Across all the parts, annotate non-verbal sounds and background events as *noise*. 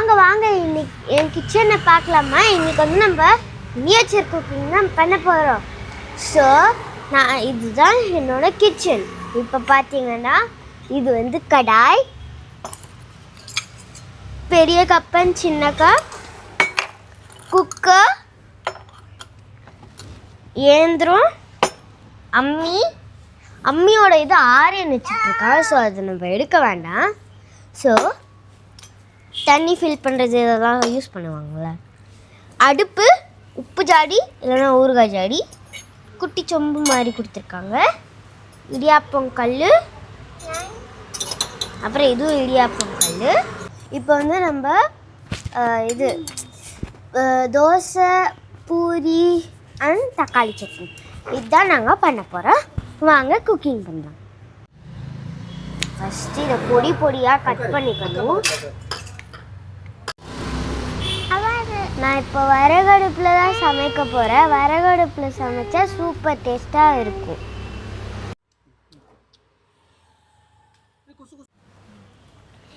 வாங்க வாங்க. இன்னைக்கு என் கிச்சனை பார்க்கலாமா? இன்னைக்கு வந்து நம்ம மினியேச்சர் குக்கிங் தான் பண்ண போகிறோம் ஸோ நான் இதுதான் என்னோட கிச்சன் இப்போ பார்த்தீங்கன்னா இது வந்து கடாய் பெரிய கப்பன் சின்ன கப் குக்கர் ஏந்திரம் அம்மி. அம்மியோட இது ஆரியன் வச்சுட்ருக்கா ஸோ அதை நம்ம எடுக்க வேண்டாம். ஸோ தண்ணி ஃபில் பண்ணுறது இதெல்லாம் யூஸ் பண்ணுவாங்கள்ல அடுப்பு உப்பு ஜாடி இல்லைன்னா ஊறுகாய் ஜாடி குட்டி சொம்பு மாதிரி கொடுத்துருக்காங்க. இடியாப்பம் கல் அப்புறம் இதுவும் இடியாப்பம் கல் இப்போ வந்து நம்ம இது தோசை பூரி அண்ட் தக்காளி சட்னி. இதுதான் நாங்கள் பண்ண போகிறோம் வாங்க குக்கிங் பண்ணலாம். ஃபஸ்ட்டு இதை பொடி பொடியாக கட் பண்ணிக்கணும். நான் இப்போ விறகடுப்பில் தான் சமைக்க போகிறேன் விறகடுப்பில் சமைச்சா சூப்பர் டேஸ்ட்டாக இருக்கும்.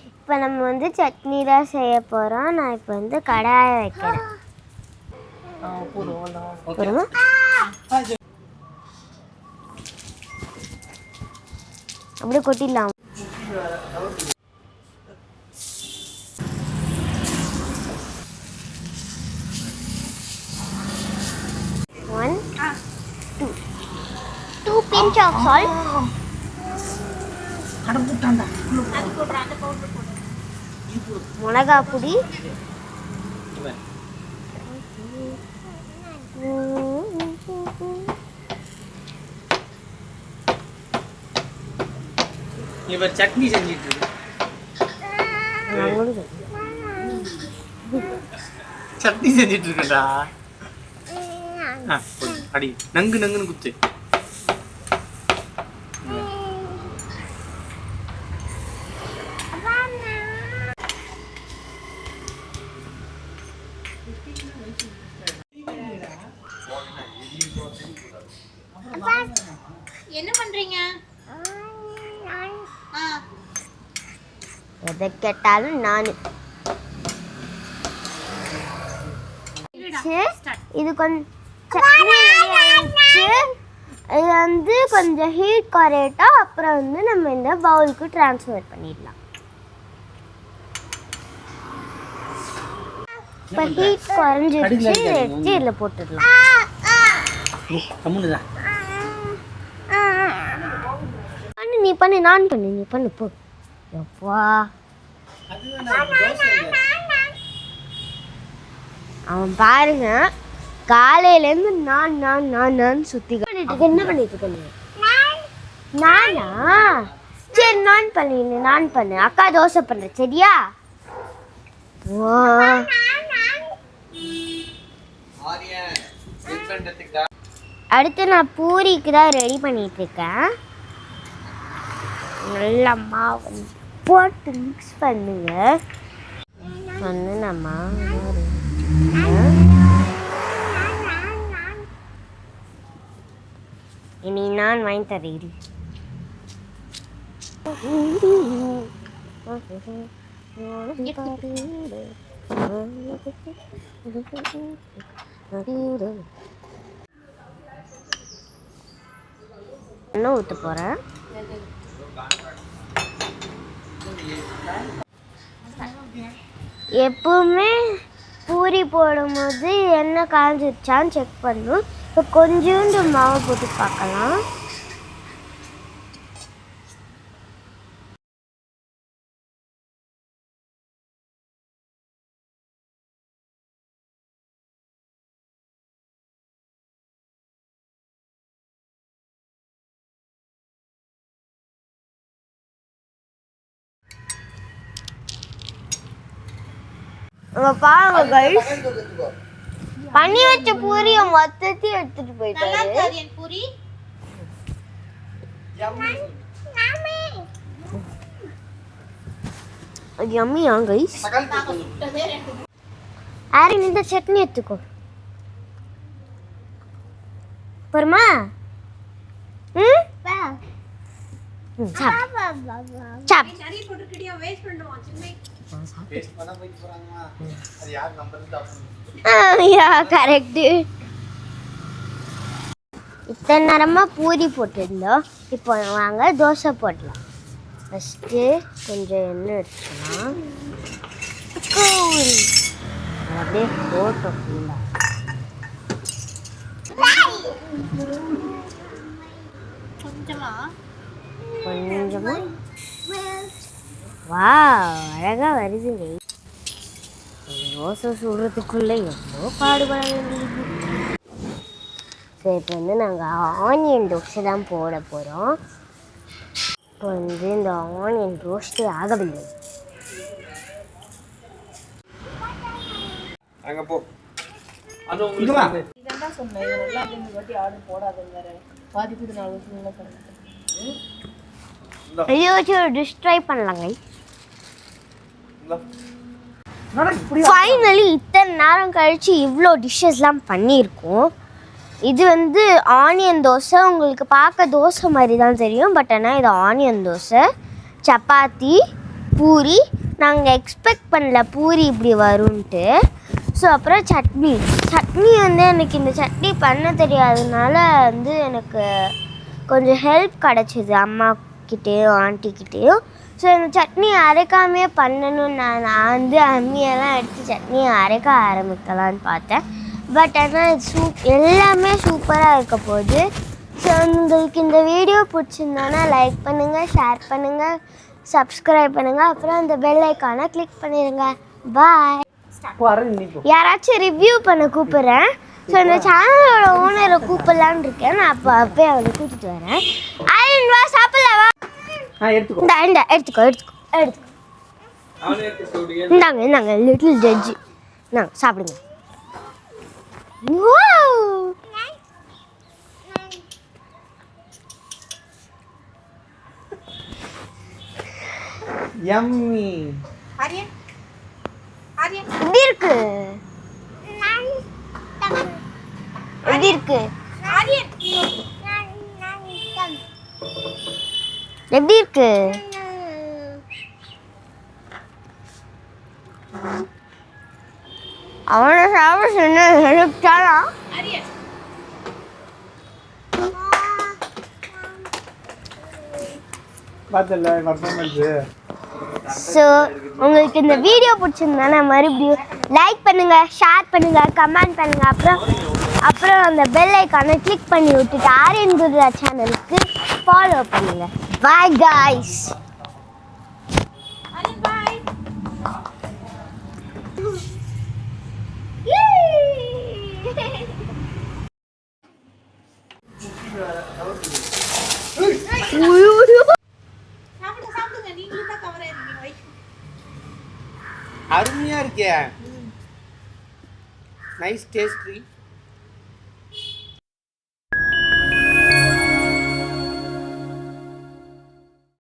இப்போ நம்ம வந்து சட்னி தான் செய்ய போகிறோம் நான் இப்போ வந்து கடாயை வைக்கிறேன்? அப்படியே கொட்டிடலாம். பிஞ்ச் ஆஃப் சால்ட் மிளகா பொடி இவர் சட்னி செஞ்சிட்டு இருக்கு. சட்னி செஞ்சிட்டு இருக்கடா. அடி நங்கு நங்குன்னு குத்து. என்ன பண்றீங்க? ஆ. எதை கேட்டாலும் நான். இது கொஞ்சம். இது வந்து கொஞ்சம் ஹீட் குறையட்டும் அப்புறம் வந்து நம்ம இந்த பவுலுக்கு ட்ரான்ஸ்ஃபர் பண்ணிடலாம். இப்போ ஹீட் குறைஞ்சிருச்சு இதில் போட்டுடலாம். பண்ணு நீ பண்ணு நான் பண்ணு நீ பண்ணு போ. எப்பா? அவன் பாருங்க காலையிலேருந்து நான் நான் நான் நான் சுத்தி பண்ணிட்டு. என்ன பண்ணிட்டு இருக்க நீ? நானா? சரி நான் பண்ணு நீ நான் பண்ணு. அக்கா தோசை பண்ற சரியா? வா. அடுத்து நான் பூரிக்கு தான் ரெடி பண்ணிட்டு இருக்கேன் நல்லா மாவு போட்டு மிக்ஸ் பண்ணுங்க. வந்து நம்ம இனி நான் வாங்கி தரேன். *laughs* *laughs* எண்ணெய் ஊற்ற போகிறேன் எப்பவுமே பூரி போடும்போது எண்ணெய் காஞ்சிருச்சான்னு செக் பண்ணணும் இப்போ கொஞ்சோண்டு மாவு போட்டு பார்க்கலாம். அங்க பாருங்க கைஸ் பண்ணி வச்ச பூரிய மொத்தத்தையும் எடுத்துட்டு நல்லா போயிட்டாரு பூரி. அது யம்மியா கைஸ் ஆரின் இந்த சட்னி எடுத்துக்கோ. போருமா ம்? ம், சாப்பிடு. யா கரெக்டு இத்தனை நேரமாக பூரி போட்டிருந்தோம். இப்போ வாங்க தோசை போடலாம். ஃபஸ்ட்டு கொஞ்சம் எண்ணெய் எடுத்துக்கலாம் பூரி. அது அப்படியே போட்டோம் ஃபுல்லாக கொஞ்சமா? கொஞ்சமாக வா அழகாக வருதுங்க ஒரு தோசை சுடுறதுக்குள்ளே எவ்வளோ பாடுபட வேண்டியது. சரி இப்போ வந்து நாங்கள் ஆனியன் தோசை தான் போட போகிறோம் இப்போ வந்து இந்த ஆனியன் ரோஸ்ட்டே ஆகவில்லை. அங்க போ. அது உங்களுக்கு சொன்னேன் வாட்டி ஆர்டர் போடாதுங்க நாலு வருஷம் பண்ணுறேன் இதை வச்சு ஒரு டிஷ் ட்ரை பண்ணலாங்க ஃபைனலி இத்தனை நேரம் கழித்து இவ்வளோ டிஷ்ஷஸ்லாம் பண்ணியிருக்கோம். இது வந்து ஆனியன் தோசை. உங்களுக்கு பார்க்க தோசை மாதிரி தான் தெரியும். பட் ஆனால் இது ஆனியன் தோசை. சப்பாத்தி பூரி. நாங்கள் எக்ஸ்பெக்ட் பண்ணல பூரி இப்படி வரும்ன்ட்டு ஸோ அப்புறம் சட்னி. சட்னி வந்து எனக்கு இந்த சட்னி பண்ண தெரியாதனால வந்து எனக்கு கொஞ்சம் ஹெல்ப் கிடச்சிது அம்மா கிட்டேயும் ஆண்டிக்கிட்டேயும் ஸோ இந்த சட்னி அரைக்காமையே பண்ணணும்னு நான் நான் வந்து அம்மியெல்லாம் எடுத்து சட்னியை அரைக்க ஆரம்பிக்கலான்னு பார்த்தேன். பட் ஆனால் சூப் எல்லாமே சூப்பராக இருக்க போகுது. ஸோ உங்களுக்கு இந்த வீடியோ பிடிச்சிருந்தோன்னா லைக் பண்ணுங்கள் ஷேர் பண்ணுங்கள் சப்ஸ்கிரைப் பண்ணுங்கள் அப்புறம் அந்த பெல் ஐக்கானை கிளிக் பண்ணிடுங்க பாய் யாராச்சும் ரிவ்யூ பண்ண கூப்பிட்றேன். ஸோ இந்த சேனலோட ஓனரை கூப்பிடலான்னு இருக்கேன் நான் அப்போ அப்போயே அவளை கூட்டிட்டு வரேன். அயன் வா சாப்பிடலாம் வா. ஆ எடுத்துக்கோ. இந்த இந்த எடுத்துக்கோ எடுத்துக்கோ எடுத்துக்கோ. இந்தாங்க இந்தாங்க லிட்டில் ஜட்ஜி இந்தாங்க சாப்பிடுங்க! யம்மி இருக்கு எப்படி இருக்கு. எப்படி இருக்கு? அவனை சாப்பிட சொன்ன ஸோ உங்களுக்கு இந்த வீடியோ பிடிச்சிருந்தானா மறுபடியும் லைக் பண்ணுங்க ஷேர் பண்ணுங்க கமெண்ட் பண்ணுங்க. அப்புறம் அப்புறம் அந்த பெல் ஐக்கானை கிளிக் பண்ணி விட்டுட்டு ஆரியன் குருரா சேனலுக்கு ஃபாலோ பண்ணுங்க. Bye guys. அருமையா இருக்கே. நைஸ் டேஸ்ட்ரி